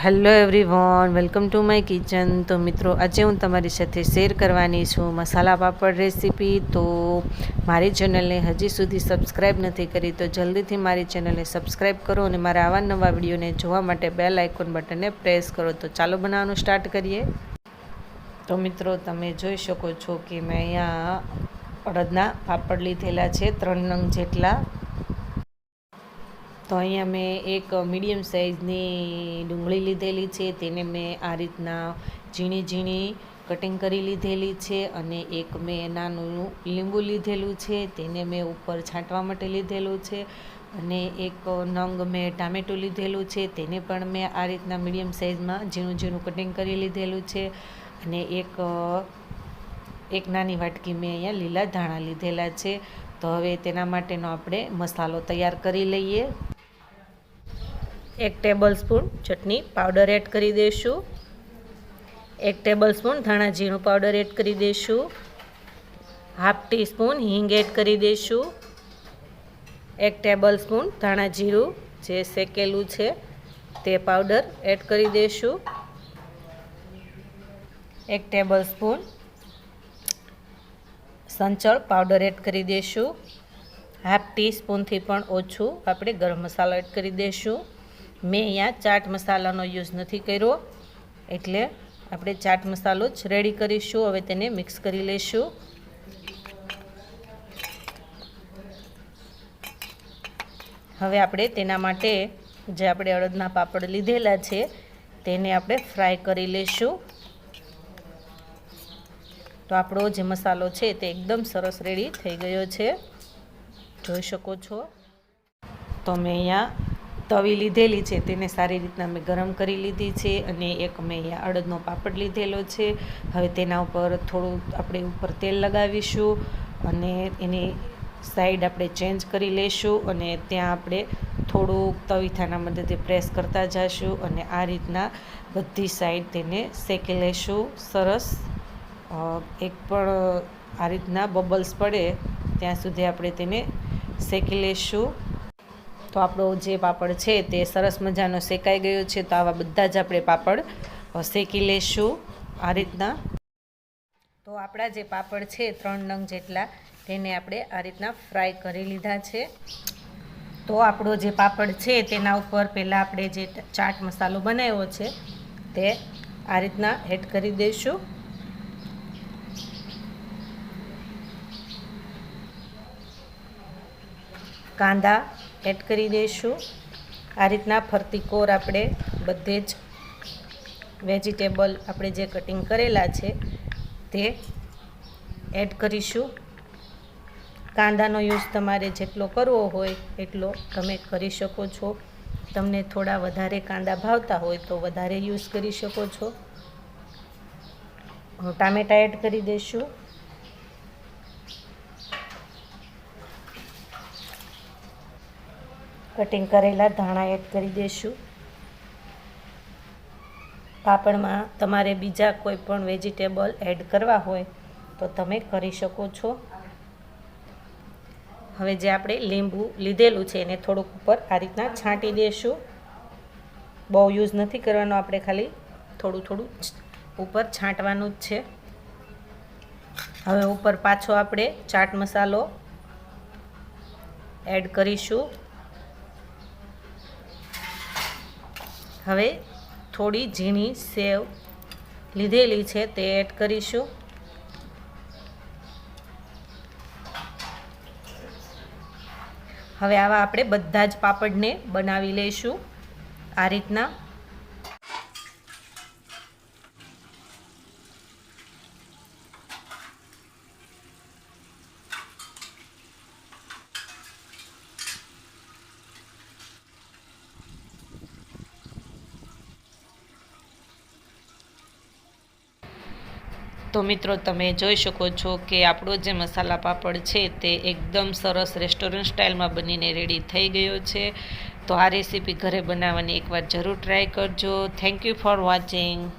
Hello everyone, welcome to my kitchen. તો મિત્રો, આજે હું તમારી સાથે શેર કરવાની છું મસાલા પાપડ રેસીપી. તો મારી ચેનલને હજી સુધી સબસ્ક્રાઈબ નથી કરી, તો જલ્દીથી મારી ચેનલને સબસ્ક્રાઈબ કરો અને મારા આવા નવા વિડીયોને જોવા માટે બેલ આઇકોન બટનને પ્રેસ કરો. તો ચાલો બનાવવાનું સ્ટાર્ટ કરીએ. તો મિત્રો, તમે જોઈ શકો છો કે મેં અહીંયા અડદના પાપડ લીધેલા છે, ત્રણ નંગ જેટલા. તો અહીંયા મેં એક મીડિયમ સાઇઝની ડુંગળી લીધેલી છે, તેને મેં આ રીતના ઝીણી ઝીણી કટિંગ કરી લીધેલી છે અને એક મેં નાનું લીંબુ લીધેલું છે, તેને મેં ઉપર છાંટવા માટે લીધેલું છે અને એક નંગ મેં ટામેટું લીધેલું છે, તેને પણ મેં આ રીતના મીડિયમ સાઇઝમાં ઝીણું ઝીણું કટિંગ કરી લીધેલું છે અને એક એક નાની વાટકી મેં અહીંયા લીલા ધાણા લીધેલા છે. તો હવે તેના માટેનો આપણે મસાલો તૈયાર કરી લઈએ. એક ટેબલ સ્પૂન ચટણી પાવડર એડ કરી દઈશું. એક ટેબલ સ્પૂન ધાણા જીરું પાવડર એડ કરી દઈશું. હાફ ટી સ્પૂન હિંગ એડ કરી દઈશું. એક ટેબલ સ્પૂન ધાણા જીરું જે શેકેલું છે તે પાવડર એડ કરી દઈશું. એક ટેબલ સ્પૂન સંચળ પાવડર એડ કરી દઈશું. હાફ ટી સ્પૂનથી પણ ઓછું આપણે ગરમ મસાલો એડ કરી દઈશું. મેં અહીંયા ચાટ મસાલાનો યુઝ નથી કર્યો, એટલે આપણે ચાટ મસાલો જ રેડી કરીશું. હવે તેને મિક્સ કરી લઈશું. હવે આપણે તેના માટે જે આપણે અડદના પાપડ લીધેલા છે, તેને આપણે ફ્રાય કરી લઈશું. તો આપણો જે મસાલો છે તે એકદમ સરસ રેડી થઈ ગયો છે. જોઈ શકો છો. તો મેં અહીંયા તવી લીધેલી છે, તેને સારી રીતના મેં ગરમ કરી લીધી છે અને એક મેં અડદનો પાપડ લીધેલો છે. હવે તેના ઉપર થોડું આપણે ઉપર તેલ લગાવીશું અને એની સાઈડ આપણે ચેન્જ કરી લઈશું અને ત્યાં આપણે થોડુંક તવીથાના મદદથી પ્રેસ કરતા જઈશું અને આ રીતના બધી સાઈડ તેને શેકી લઈશું સરસ. એક પણ આ રીતના બબલ્સ પડે ત્યાં સુધી આપણે તેને શેકી લઈશું તો આપણો જે પાપડ છે તે સરસ મજાનો શેકાઈ ગયો છે, તો આવા બધા જ આપણે પાપડ શેકી લઈશું આ રીતના. તો આપણા જે પાપડ છે ત્રણ નંગ જેટલા, તેને આપણે આ રીતના ફ્રાય કરી લીધા છે. તો આપણો જે પાપડ છે તેના ઉપર પહેલાં આપણે જે ચાટ મસાલો બનાવ્યો છે, તે આ રીતના એડ કરી દઈશું. કાંદા એડ કરી દઈશું. આ રીતના ફરતી કોર આપણે બધે જ વેજીટેબલ આપણે જે કટિંગ કરેલા છે તે એડ કરીશું. કાંદાનો યુઝ તમારે જેટલો કરવો હોય એટલો તમે કરી શકો છો. તમને થોડા વધારે કાંદા ભાવતા હોય તો વધારે યુઝ કરી શકો છો. ટામેટા એડ કરી દઈશું. કટિંગ કરેલા ધાણા એડ કરી દઈશું પાપડમાં તમારે બીજા કોઈ પણ વેજીટેબલ એડ કરવા હોય તો તમે કરી શકો છો. હવે જે આપણે લીંબુ લીધેલું છે એને થોડુંક ઉપર આ રીતના છાંટી દઈશું બહુ યુઝ નથી કરવાનો, આપણે ખાલી થોડું થોડું ઉપર છાંટવાનું જ છે. હવે ઉપર પાછો આપણે ચાટ મસાલો એડ કરીશું. હવે થોડી ઝીણી સેવ લીધેલી છે, તે એડ કરીશું. હવે આવા આપણે બધા જ પાપડને બનાવી લઈશું આ રીતના. તો મિત્રો તમે જોઈ શકો છો કે આપણો જે મસાલા પાપડ છે તે એકદમ સરસ રેસ્ટોરન્ટ સ્ટાઇલમાં બનીને રેડી થઈ ગયો છે. તો આ રેસીપી ઘરે બનાવવાની એકવાર જરૂર ટ્રાય કરજો. Thank you for watching